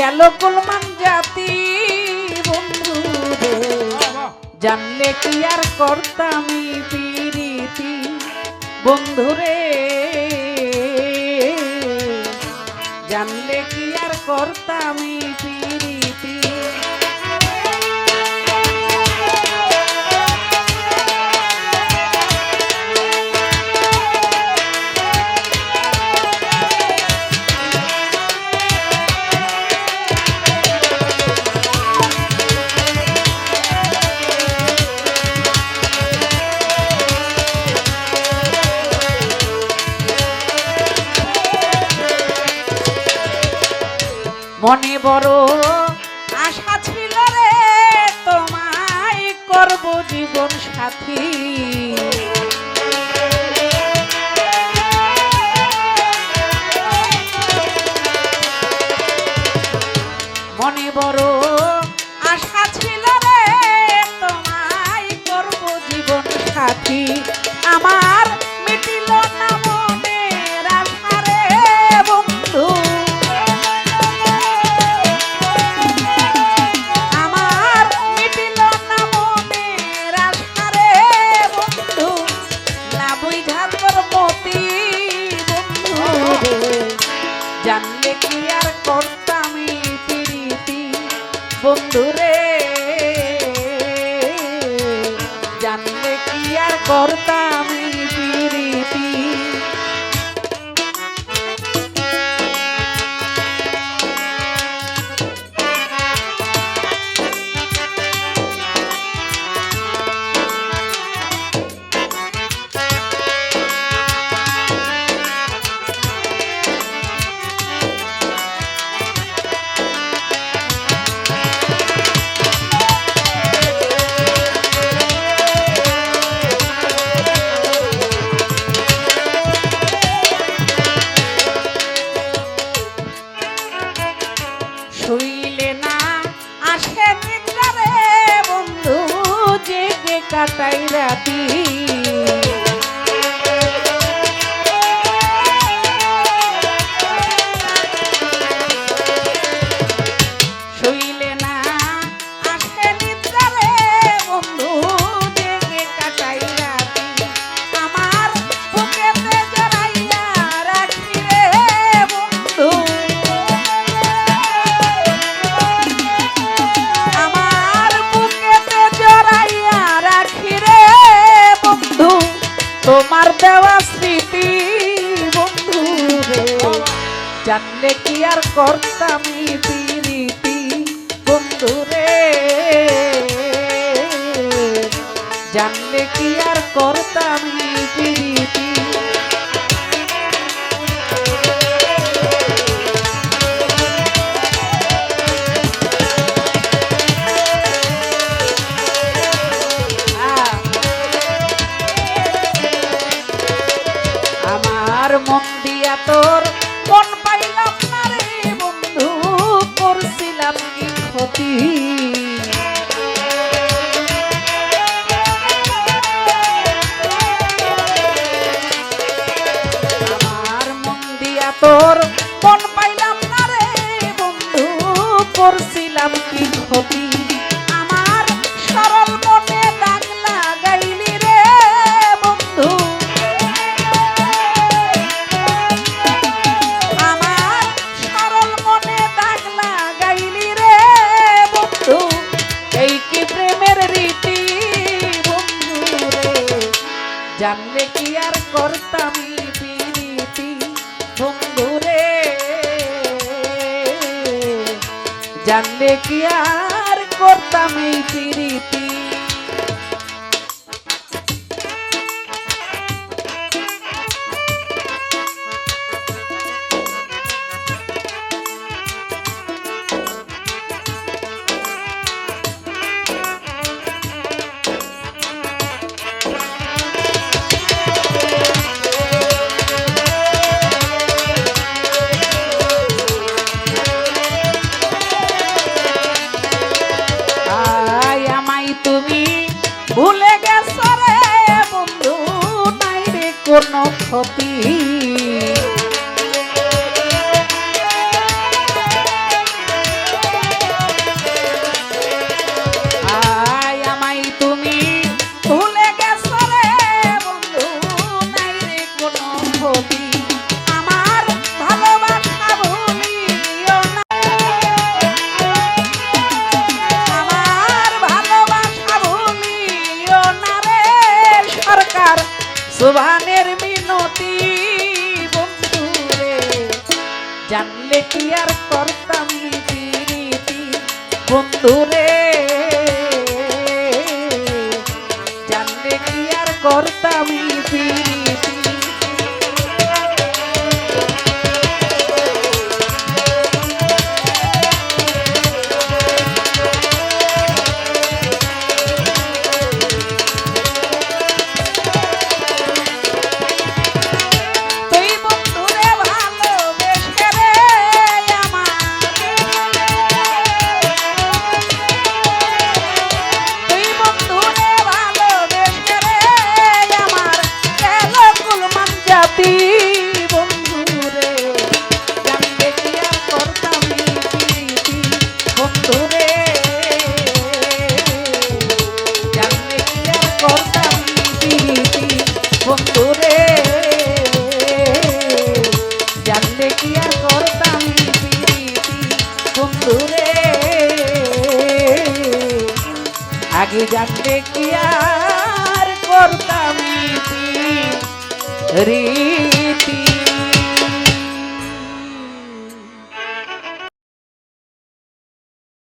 গেল গোলমান জাতি বন্ধু জানলে কি আর করতাম পিরিতি? বন্ধুরে জানলে কি আর করতাম মনে বড় আশা ছিল রে তোমায় করব জীবন সাথী। কর্তা আসে নিদ্রা রে বন্ধু জেগে কাটাই রাতি। জানলে কি আর করতাম প্রীতি? বন্ধুরে জানলে কি আর করতাম আমার মন দিয়া তোর সতী জানলে কি আর করতাম পিরিতি বন্ধুরে জানলে কি আর হপি জানলে কি আর করতাম বন্ধুরে জানলে কি আর করতাম আগে জানতে কি আর করতাম রীতি।